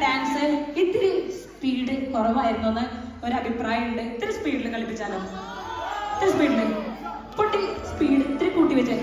Dance ഇത്തിരി speed കുറവായിരുന്നു എന്ന് ഒരു അഭിപ്രായമുണ്ട് ഇത്തിരി സ്പീഡിൽ കളിപ്പിച്ചാലോ? ഇത്തിരി സ്പീഡിൽ പൊട്ടി സ്പീഡ് ഇത്തിരി കൂട്ടി വെച്ചേ